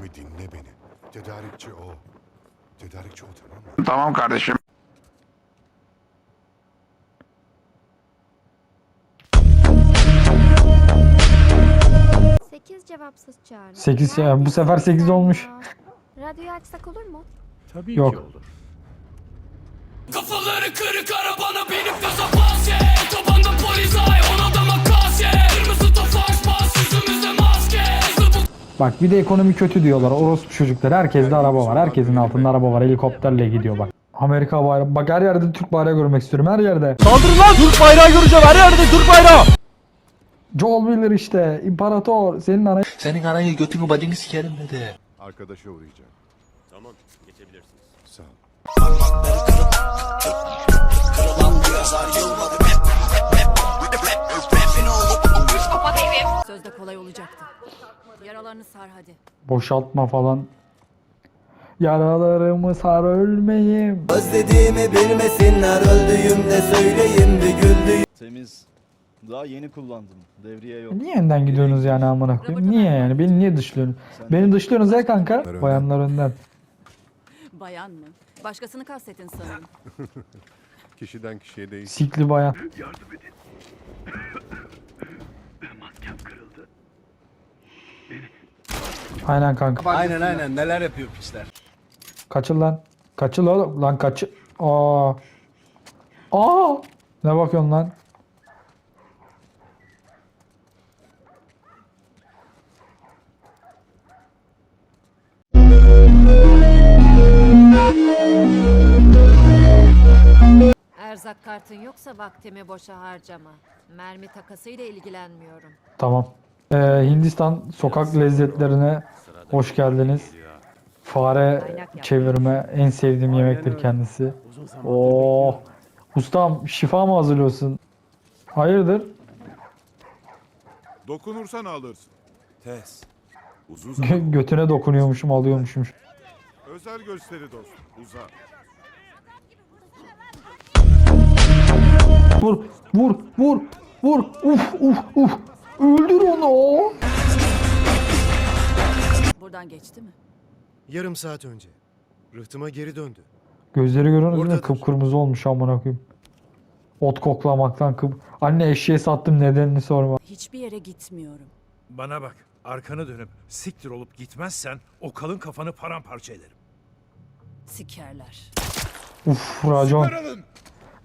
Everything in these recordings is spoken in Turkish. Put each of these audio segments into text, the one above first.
Sami dinle beni. Tedarikçi o. Tedarikçi o tamam mı? Tamam kardeşim. Sekiz cevapsız çağrı. Sekiz ya, bu sefer sekiz olmuş. Radyoyu açsak olur mu? Tabii Yok. ki olur. Kafaları kırık arabana binip gaza bas ye Otobanda polis ay ona da makas ye Kırmızı Bak bir de ekonomi kötü diyorlar. Orospu çocuklar. Herkeste araba var. Herkesin altında araba var. Helikopterle gidiyor bak. Amerika bayrağı. Bak her yerde Türk bayrağı görmek istiyorum. Her yerde. Saldırın lan Türk bayrağı göreceğim her yerde Türk bayrağı. Joel Miller işte. İmparator. Senin ana... Senin anayı götünü bacını sikerim dedi. Arkadaşa uğrayacağım. Tamam geçebilirsiniz. Sağ ol. Sözde kolay olacaktı. Yaralarını sar hadi. Boşaltma falan. Yaralarımı sar ölmeyeyim. Özlediğimi bilmesinler öldüğümde söyleyin bir güldüğüm Temiz. Daha yeni kullandım. Devriye yok. Niye önden gidiyorsunuz yani amına koyayım? Niye yani? Beni niye dışlıyorsunuz? Beni dışlıyorsunuz ya kanka. önden. Bayanlar önden. Bayan mı? Başkasını kastettin sanırım. Kişiden kişiye değişir. Sikli bayan. Aynen kanka. Aynen aynen neler yapıyor pisler. Kaçıl lan. Kaçıl oğlum. Lan kaçıl. Aa. Aa. Ne bakıyorsun lan? Erzak kartın yoksa vaktimi boşa harcama. Mermi takasıyla ilgilenmiyorum. Tamam. Ee, Hindistan sokak lezzetlerine hoş geldiniz. Fare çevirme en sevdiğim yemektir kendisi. Oo. Ustam şifa mı hazırlıyorsun? Hayırdır? Dokunursan alırsın. Tez. Uzun Gö- Götüne dokunuyormuşum, alıyormuşum. Özel gösteri dostum. Uza. Vur, vur, vur, vur. Uf, uf, uf. Öldür onu. Buradan geçti mi? Yarım saat önce. Rıhtıma geri döndü. Gözleri görüyorsunuz değil mi? Oradadır. Kıpkırmızı olmuş amına koyayım. Ot koklamaktan kıp. Anne eşeğe sattım nedenini sorma. Hiçbir yere gitmiyorum. Bana bak. Arkanı dönüp siktir olup gitmezsen o kalın kafanı paramparça ederim. Sikerler. Uf racon. Sarılın.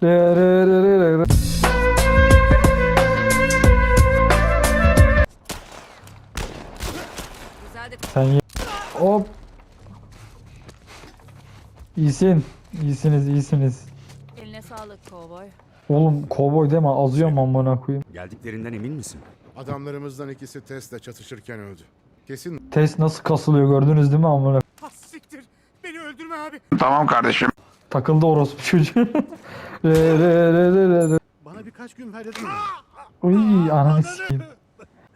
Re, re, re, re, re, Sen ye- Hop. İyisin. İyisiniz, iyisiniz. eline sağlık kovboy. Oğlum kovboy deme azıyorum amına koyayım. Geldiklerinden emin misin? Adamlarımızdan ikisi Tez'le çatışırken öldü. Kesin Test nasıl kasılıyor gördünüz değil mi amına? Ha siktir. Beni öldürme abi. Tamam kardeşim. Takıldı orospu çocuğu. re, re, re, re, re, re. Bana birkaç gün ver dedim. Uy ananı sikeyim.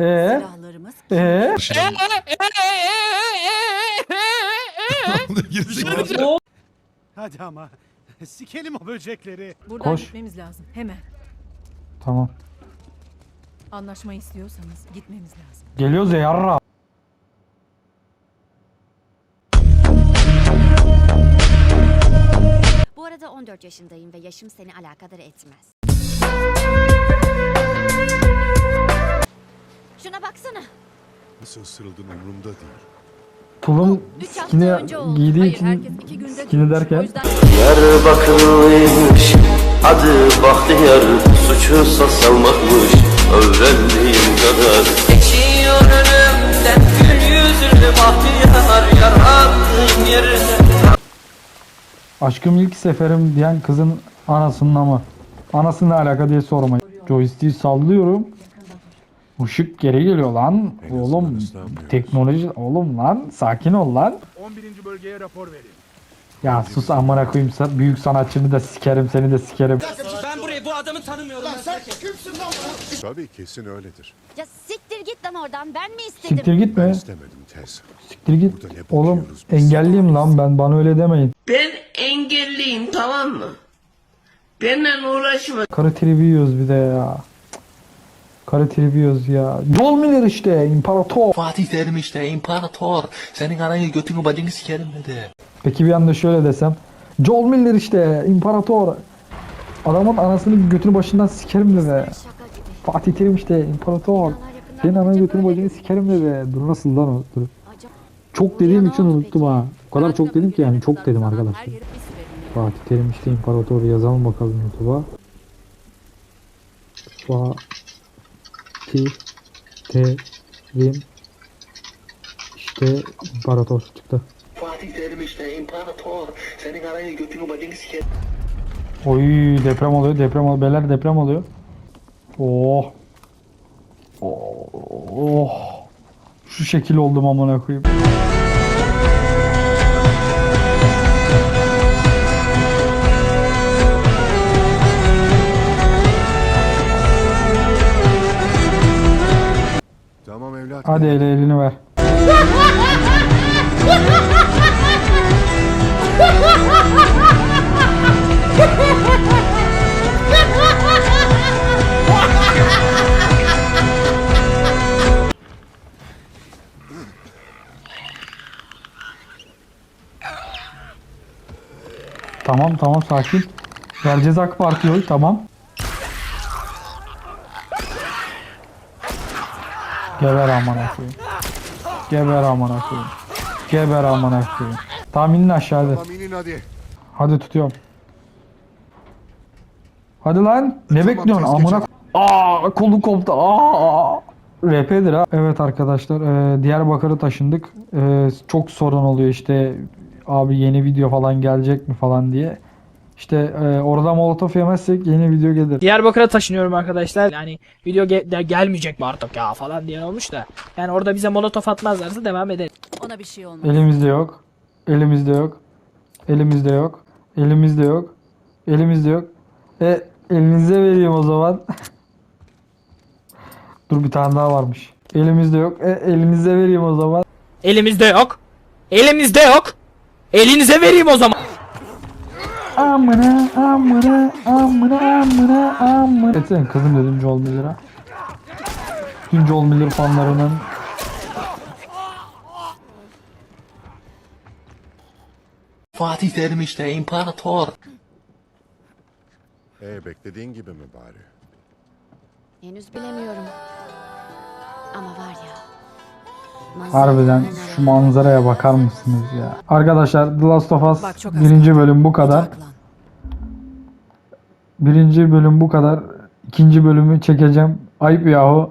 Ee? Silahlarımız Ee? Hadi ama. Sikelim o böcekleri. buradan Koş. gitmemiz lazım. Hemen. Tamam. Anlaşma istiyorsanız gitmemiz lazım. Geliyoruz ya yarra. Bu arada 14 yaşındayım ve yaşım seni alakadar etmez. Şuna baksana. nasıl ısırıldığın umurumda değil. Tulum skini giydiği Hayır için herkes iki günde skini derken Diyarbakırlıymış adı Bahtiyar Suçu salmakmış öğrendiğim kadar Geçiyor önümden gül yüzlü Bahtiyar Yarattığım yerine aşkım ilk seferim diyen kızın anasının ama anasının alaka diye sormayın. Joystick'i sallıyorum. Işık geri geliyor lan. En Oğlum teknoloji oğlum lan sakin ol lan. 11. bölgeye rapor verin. Ya sus amına koyayım sen büyük sanatçını da sikerim seni de sikerim. Ben burayı bu adamı tanımıyorum. Tabii kesin öyledir. Ya siktir git lan oradan. Ben mi istedim? Siktir gitme. Ben istemedim Tez. Siktir git. Burada ne Oğlum bakıyoruz biz? engelliyim lan ben bana öyle demeyin. Ben engelliyim tamam mı? Benimle uğraşma. Karı tribi yiyoruz bir de ya. Tribi yazıyor ya. Miller işte imparator. Fatih Terim işte imparator. Senin ananı götünü bacını sikerim dedi. Peki bir anda şöyle desem. Joel Miller işte imparator. Adamın anasını götünü başından sikerim dedi. Fatih Terim işte imparator. Senin ananı götünü başını sikerim dedi. Dur nasıl lan o? Dur. Çok dediğim için unuttum ha. O kadar çok dedim ki yani çok dedim arkadaşlar. Fatih Terim işte imparator yazalım bakalım YouTube'a. Fatih Terim işte imparator çıktı. Fatih Terim işte imparator. Senin ananı götünü bacını sikerim. Oy deprem oluyor deprem oluyor beyler deprem oluyor. Oh. Oh. Şu şekil oldum amına koyayım. Tamam evlat. Hadi ele elini ver. Tamam tamam sakin. Vereceğiz AK Parti oy tamam. Geber amına koyayım. Geber amına koyayım. Geber amına koyayım. Tamam inin aşağıda. Tamam inin hadi. Hadi tutuyorum. Hadi lan. Ne Tamam, bekliyorsun amına? Aa kolu koptu. Aa. RP'dir ha. Evet arkadaşlar e, Diyarbakır'a taşındık. E, çok sorun oluyor işte abi yeni video falan gelecek mi falan diye. İşte e, orada molotof yemezsek yeni video gelir. Diyarbakır'a taşınıyorum arkadaşlar. Yani video ge- de- gelmeyecek mi artık ya falan diyen olmuş da. Yani orada bize molotof atmazlarsa devam edelim. Ona bir şey olmaz. Elimizde yok. Elimizde yok. Elimizde yok. Elimizde yok. Elimizde yok. E elinize vereyim o zaman. Dur bir tane daha varmış. Elimizde yok. E elinize vereyim o zaman. Elimizde yok. Elimizde yok. Elinize vereyim o zaman. Amına amına amına amına amına. Etsene kızım dedim Joel Miller'a. Bütün Joel Miller fanlarının Fatih Terim işte imparator. E beklediğin gibi mi bari? Henüz bilemiyorum. Ama var ya. Harbiden şu manzaraya bakar mısınız ya? Arkadaşlar The Last of Us birinci bölüm bu kadar. Birinci bölüm bu kadar. İkinci bölümü çekeceğim. Ayıp yahu.